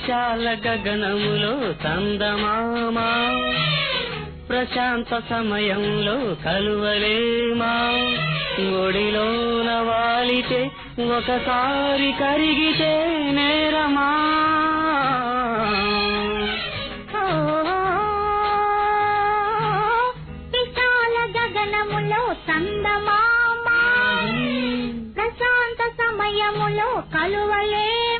విశాల గగనములో చందమామా. ప్రశాంత సమయంలో కలువలేమా. ఒడిలోన వాలితే ఒకసారి కరిగితే నేరమా. విశాల గగనములో చందమామా. ప్రశాంత సమయములో కలువలేమా.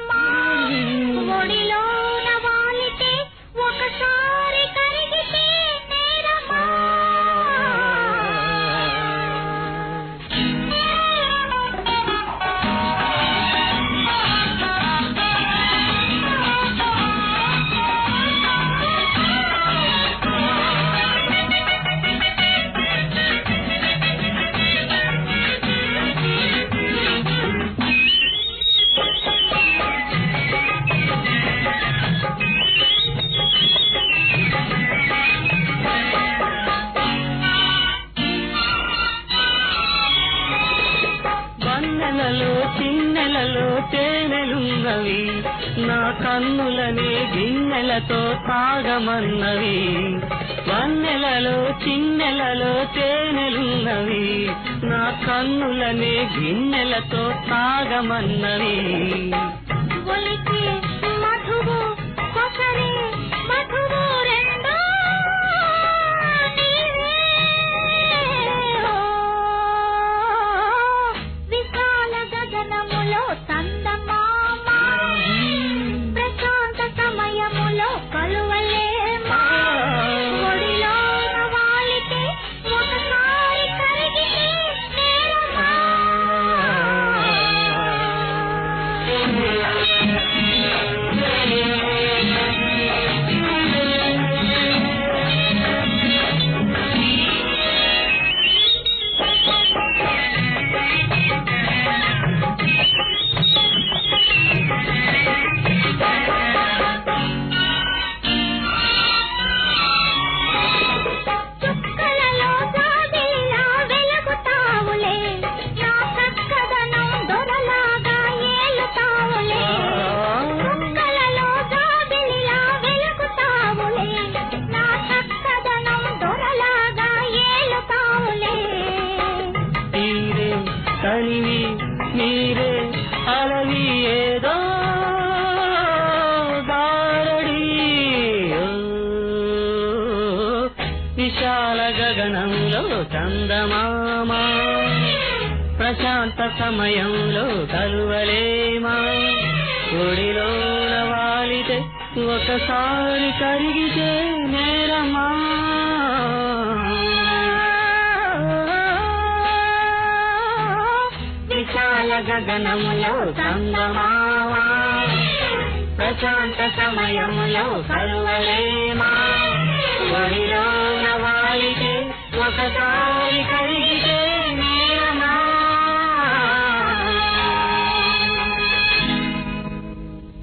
తేనెలున్నవి నా కన్నులనే గిన్నెలతో తాగమన్నవి వన్నెలలో చిన్నెలలో తేనెలున్నవి. నా కన్నులనే గిన్నెలతో తాగమన్నవి ఒలికి తనివి మీరే ఏదో గారడి ఓ, విశాల గగనంలో చందమామా. ప్రశాంత సమయంలో కలువలేమా ఒడిలోన వాలితే ఒకసారి కరిగితే నేరమా? గగనములో సంగమావా ప్రశాంత సమయములో కలువలేమా ఒడిలోన వాలితే ఒకసారి